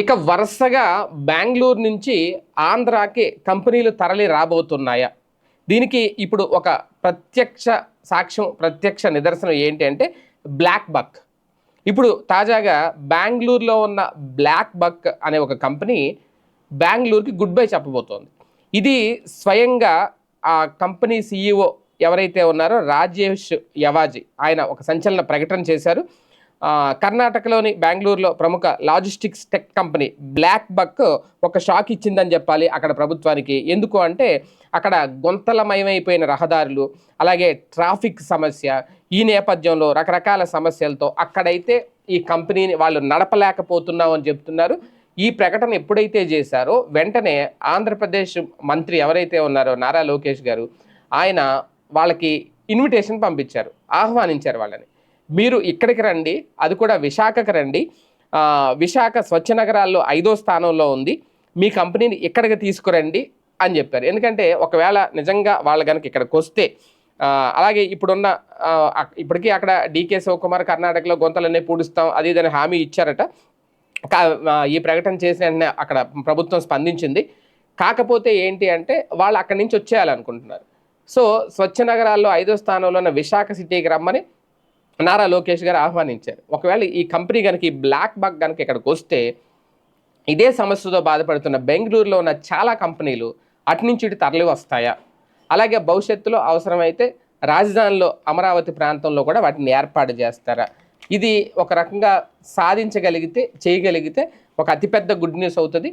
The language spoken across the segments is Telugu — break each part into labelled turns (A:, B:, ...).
A: ఇక వరుసగా బెంగళూరు నుంచి ఆంధ్రాకి కంపెనీలు తరలి రాబోతున్నాయా? దీనికి ఇప్పుడు ఒక ప్రత్యక్ష సాక్ష్యం ప్రత్యక్ష నిదర్శనం ఏంటి అంటే బ్లాక్ బక్. ఇప్పుడు తాజాగా బెంగళూరులో ఉన్న బ్లాక్ బక్ అనే ఒక కంపెనీ బెంగళూరుకి గుడ్ బై చెప్పబోతోంది. ఇది స్వయంగా ఆ కంపెనీ సీఈఓ ఎవరైతే ఉన్నారో రాజేష్ యవాజీ ఆయన ఒక సంచలన ప్రకటన చేశారు. కర్ణాటకలోని బెంగళూరులో ప్రముఖ logistics tech company BlackBuck ఒక షాక్ ఇచ్చిందని చెప్పాలి అక్కడ ప్రభుత్వానికి. ఎందుకు అంటే అక్కడ గుంతలమయమైపోయిన రహదారులు అలాగే ట్రాఫిక్ సమస్య ఈ నేపథ్యంలో రకరకాల సమస్యలతో అక్కడైతే ఈ కంపెనీని వాళ్ళు నడపలేకపోతున్నాం అని చెప్తున్నారు. ఈ ప్రకటన ఎప్పుడైతే చేశారో వెంటనే ఆంధ్రప్రదేశ్ మంత్రి ఎవరైతే ఉన్నారో నారా లోకేష్ గారు ఆయన వాళ్ళకి ఇన్విటేషన్ పంపించారు ఆహ్వానించారు వాళ్ళని. మీరు ఇక్కడికి రండి అది కూడా విశాఖకు రండి. విశాఖ స్వచ్ఛ నగరాల్లో ఐదో స్థానంలో ఉంది. మీ కంపెనీని ఇక్కడికి తీసుకురండి అని చెప్పారు. ఎందుకంటే ఒకవేళ నిజంగా వాళ్ళు కనుక ఇక్కడికి వస్తే అలాగే ఇప్పుడున్న ఇప్పటికీ అక్కడ డీకే శివకుమార్ కర్ణాటకలో గొంతలన్నీ పూడుస్తాం అది దాని హామీ ఇచ్చారట. కా- ఈ ప్రకటన చేసిన వెంటనే అక్కడ ప్రభుత్వం స్పందించింది. కాకపోతే ఏంటి అంటే వాళ్ళు అక్కడి నుంచి వచ్చేయాలనుకుంటున్నారు. సో స్వచ్ఛ నగరాల్లో ఐదో స్థానంలో ఉన్న విశాఖ సిటీకి రమ్మని నారా లోకేష్ గారు ఆహ్వానించారు. ఒకవేళ ఈ కంపెనీ కనుక ఈ బ్లాక్ బగ్ కనుక ఇక్కడికి వస్తే ఇదే సమస్యతో బాధపడుతున్న బెంగళూరులో ఉన్న చాలా కంపెనీలు అటు నుంచి ఇటు తరలి వస్తాయా? అలాగే భవిష్యత్తులో అవసరమైతే రాజధానిలో అమరావతి ప్రాంతంలో కూడా వాటిని ఏర్పాటు చేస్తారా? ఇది ఒక రకంగా సాధించగలిగితే చేయగలిగితే ఒక అతిపెద్ద గుడ్ న్యూస్ అవుతుంది.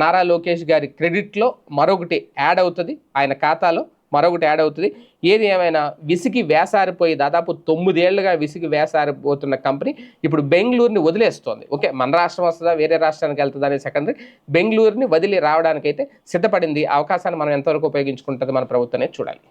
A: నారా లోకేష్ గారి క్రెడిట్లో మరొకటి యాడ్ అవుతుంది. ఆయన ఖాతాలో మరొకటి యాడ్ అవుతుంది. ఏది ఏమైనా విసిగి వేసారిపోయి దాదాపు తొమ్మిదేళ్ళుగా విసిగి వేసారిపోతున్న కంపెనీ ఇప్పుడు బెంగళూరుని వదిలేస్తోంది. ఓకే మన రాష్ట్రం వస్తుందా వేరే రాష్ట్రానికి వెళ్తుందా అనేది సెకండరీ బెంగళూరుని వదిలి రావడానికైతే సిద్ధపడింది. అవకాశాన్ని మనం ఎంతవరకు ఉపయోగించుకుంటుంది మన ప్రభుత్వం చూడాలి.